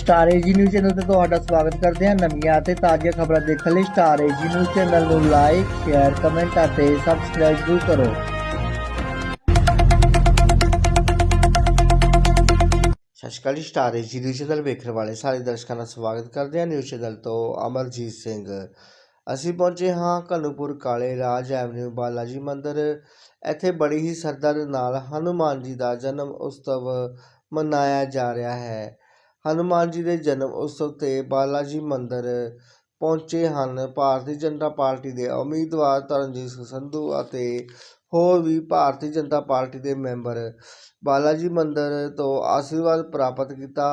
Star AG news channel ਤੇ ਤੁਹਾਡਾ ਸਵਾਗਤ ਕਰਦੇ ਹਾਂ ਨਵੀਆਂ ਅਤੇ ਤਾਜ਼ੀਆਂ ਖਬਰਾਂ ਦੇਖਣ ਲਈ ਸਟਾਰ ਏਜੀ ਨਿਊਜ਼ ਚੈਨਲ ਨੂੰ ਲਾਈਕ ਸ਼ੇਅਰ ਕਮੈਂਟ ਅਤੇ ਸਬਸਕ੍ਰਾਈਬ ਜ਼ਰੂਰ ਕਰੋ। ਸਤਿ ਸ਼੍ਰੀ ਅਕਾਲ ਜੀ, ਸਟਾਰ ਏਜੀ ਨਿਊਜ਼ ਚੈਨਲ ਵੇਖਣ ਵਾਲੇ ਸਾਰੇ ਦਰਸ਼ਕਾਂ ਦਾ ਸਵਾਗਤ ਕਰਦੇ ਹਾਂ ਨਿਊਜ਼ ਚੈਨਲ ਤੋਂ ਅਮਰਜੀਤ ਸਿੰਘ। ਅਸੀਂ ਪਹੁੰਚੇ ਹਾਂ ਕਲੂਪੁਰ ਕਾਲੇ ਰਾਜ ਐਵਨਿਊ ਬਾਲਾਜੀ ਮੰਦਿਰ। ਇੱਥੇ ਬੜੀ ਹੀ ਸਰਦਾ ਦੇ ਨਾਲ ਹਨੂਮਾਨ ਜੀ ਦਾ ਜਨਮ ਉਤਸਵ ਮਨਾਇਆ ਜਾ ਰਿਹਾ ਹੈ। ਹਨੂਮਾਨ ਜੀ ਦੇ ਜਨਮ ਉਤਸਵ ਤੇ ਬਾਲਾਜੀ ਮੰਦਿਰ ਪਹੁੰਚੇ ਹਨ। ਭਾਰਤੀ ਜਨਤਾ ਪਾਰਟੀ ਦੇ ਉਮੀਦਵਾਰ ਤਰਨਜੀਤ ਸਿੰਘ ਸੰਧੂ ਅਤੇ ਹੋਰ ਵੀ ਭਾਰਤੀ ਜਨਤਾ ਪਾਰਟੀ ਦੇ ਮੈਂਬਰ ਬਾਲਾਜੀ ਮੰਦਿਰ ਤੋਂ ਆਸ਼ੀਰਵਾਦ ਪ੍ਰਾਪਤ ਕੀਤਾ।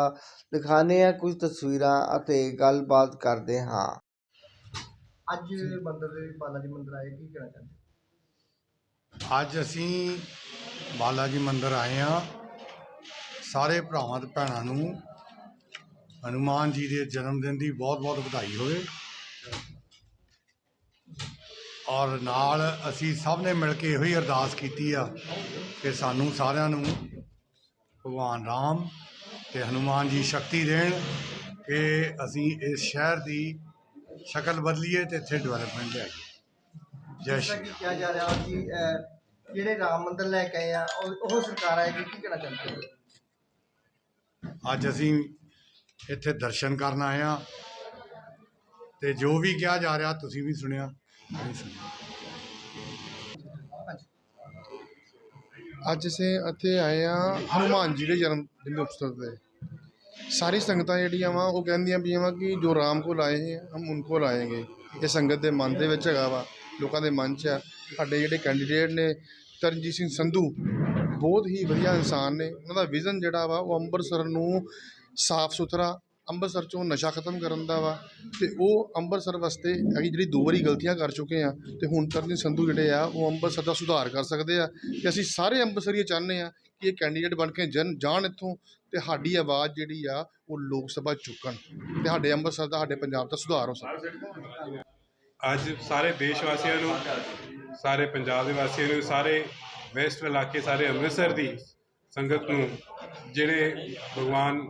ਦਿਖਾਣੇ ਆ ਕੁਝ ਤਸਵੀਰਾਂ ਅਤੇ ਗੱਲਬਾਤ ਕਰਦੇ ਹਾਂ। ਅੱਜ ਮੰਦਿਰ ਦੇ ਬਾਲਾਜੀ ਮੰਦਿਰ ਆਏ ਕੀ ਕਹਿਣਾ ਚਾਹੁੰਦੇ ਅੱਜ ਅਸੀਂ ਬਾਲਾ ਜੀ ਮੰਦਿਰ ਆਏ ਆ ਸਾਰੇ ਭਰਾਵਾਂ ਤੇ ਭੈਣਾਂ ਨੂੰ ਹਨੂਮਾਨ ਜੀ ਦੇ ਜਨਮ ਦਿਨ ਦੀ ਬਹੁਤ ਬਹੁਤ ਵਧਾਈ ਹੋਵੇ। ਔਰ ਨਾਲ ਅਸੀਂ ਸਭ ਨੇ ਮਿਲ ਕੇ ਇਹੋ ਹੀ ਅਰਦਾਸ ਕੀਤੀ ਆ ਕਿ ਸਾਨੂੰ ਸਾਰਿਆਂ ਨੂੰ ਭਗਵਾਨ ਰਾਮ ਤੇ ਹਨੂਮਾਨ ਜੀ ਸ਼ਕਤੀ ਦੇਣ ਕਿ ਅਸੀਂ ਇਸ ਸ਼ਹਿਰ ਦੀ ਸ਼ਕਲ ਬਦਲੀਏ ਤੇ ਇੱਥੇ ਡਿਵੈਲਪਮੈਂਟ ਲਿਆਈਏ। ਜੈ ਸ਼੍ਰੀ ਕਿਹਾ ਜਾ ਰਿਹਾ ਕਿ ਜਿਹੜੇ ਰਾਮ ਮੰਦਿਰ ਲੈ ਕੇ ਆਏ ਆ ਉਹ ਉਹ ਸਰਕਾਰ ਆਏਗੀ ਕੀ ਕਹਿਣਾ ਚਾਹੁੰਦੇ ਹੋ? ਅੱਜ ਅਸੀਂ ਇੱਥੇ ਦਰਸ਼ਨ ਕਰਨ ਆਏ ਆ ਤੇ ਜੋ ਵੀ ਕਿਹਾ ਜਾ ਰਿਹਾ, ਤੁਸੀਂ ਵੀ ਸੁਣਿਆ ਅੱਜ ਅਸੀਂ ਇੱਥੇ ਆਏ ਆ ਹਨੂਮਾਨ ਜੀ ਦੇ ਜਨਮ ਦਿਨ ਦੇ ਉਤਸਵ ਤੇ। ਸਾਰੀ ਸੰਗਤਾਂ ਜਿਹੜੀਆਂ ਵਾ, ਉਹ ਕਹਿੰਦੀਆਂ ਪਈਆਂ ਵਾ ਕਿ ਜੋ ਰਾਮ ਕੋਲ ਆਏ ਹੈ ਹਮ ਉਨਕੋ ਲਾਏਂਗੇ ਇਹ ਸੰਗਤ ਦੇ ਮਨ ਦੇ ਵਿੱਚ ਹੈਗਾ ਵਾ, ਲੋਕਾਂ ਦੇ ਮਨ 'ਚ ਆ। ਸਾਡੇ ਜਿਹੜੇ ਕੈਂਡੀਡੇਟ ਨੇ, ਤਰਨਜੀਤ ਸਿੰਘ ਸੰਧੂ, ਬਹੁਤ ਹੀ ਵਧੀਆ ਇਨਸਾਨ ਨੇ। ਉਹਨਾਂ ਦਾ ਵਿਜ਼ਨ ਜਿਹੜਾ ਵਾ, ਉਹ ਅੰਮ੍ਰਿਤਸਰ ਨੂੰ ਸਾਫ਼ ਸੁਥਰਾ, ਅੰਮ੍ਰਿਤਸਰ ਚੋਂ ਨਸ਼ਾ ਖਤਮ ਕਰਨ ਦਾ ਵਾ, ਤੇ ਉਹ ਅੰਮ੍ਰਿਤਸਰ ਵਾਸਤੇ ਹੈਗੀ ਜਿਹੜੀ ਦੋ ਵਾਰੀ ਗਲਤੀਆਂ ਕਰ ਚੁੱਕੇ ਆ ਤੇ ਹੁਣ ਤਰਨਜੀਤ ਸੰਧੂ ਜਿਹੜੇ ਆ, ਉਹ ਅੰਮ੍ਰਿਤਸਰ ਦਾ ਸੁਧਾਰ ਕਰ ਸਕਦੇ ਆ, ਤੇ ਅਸੀਂ ਸਾਰੇ ਅੰਮ੍ਰਿਤਸਰੀਏ ਚਾਹੁੰਦੇ ਆ ਕਿ ਇਹ ਕੈਂਡੀਡੇਟ ਬਣ ਕੇ ਜਨ, ਜਾਣ ਇੱਥੋਂ, ਤੇ ਸਾਡੀ ਆਵਾਜ਼ ਜਿਹੜੀ ਆ, ਉਹ ਲੋਕ ਸਭਾ ਚੁੱਕਣ, ਤੇ ਸਾਡੇ ਅੰਮ੍ਰਿਤਸਰ ਦਾ, ਸਾਡੇ ਪੰਜਾਬ ਦਾ ਸੁਧਾਰ ਹੋ ਸਕੇ। ਅੱਜ ਸਾਰੇ ਦੇਸ਼ ਵਾਸੀਆਂ ਨੂੰ, ਸਾਰੇ ਪੰਜਾਬ ਦੇ ਵਾਸੀਆਂ ਨੂੰ, ਸਾਰੇ ਵੈਸਟ ਇਲਾਕੇ, ਸਾਰੇ ਅੰਮ੍ਰਿਤਸਰ ਦੀ ਸੰਗਤ ਨੂੰ, ਜਿਹੜੇ ਭਗਵਾਨ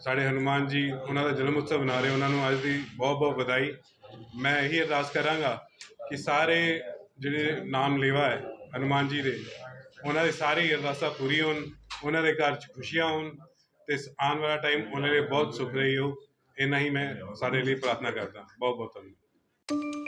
ਸਾਡੇ ਹਨੂਮਾਨ ਜੀ ਉਹਨਾਂ ਦਾ ਜਨਮ ਉਤਸਵ ਮਨਾ ਰਹੇ ਉਹਨਾਂ ਨੂੰ ਅੱਜ ਦੀ ਬਹੁਤ ਬਹੁਤ ਵਧਾਈ। ਮੈਂ ਇਹੀ ਅਰਦਾਸ ਕਰਾਂਗਾ ਕਿ ਸਾਰੇ ਜਿਹੜੇ ਨਾਮ ਲੇਵਾ ਹੈ ਹਨੂਮਾਨ ਜੀ ਦੇ, ਉਹਨਾਂ ਦੀ ਸਾਰੀ ਅਰਦਾਸਾਂ ਪੂਰੀ ਹੋਣ, ਉਹਨਾਂ ਦੇ ਘਰ 'ਚ ਖੁਸ਼ੀਆਂ ਹੋਣ ਤੇ ਆਉਣ ਵਾਲਾ ਟਾਈਮ ਉਹਨਾਂ ਲਈ ਬਹੁਤ ਸੁਖ ਰਹੀ ਹੋ। ਇੰਨਾ ਹੀ ਮੈਂ ਸਾਡੇ ਲਈ ਪ੍ਰਾਰਥਨਾ ਕਰਦਾ। ਬਹੁਤ ਬਹੁਤ ਧੰਨਵਾਦ।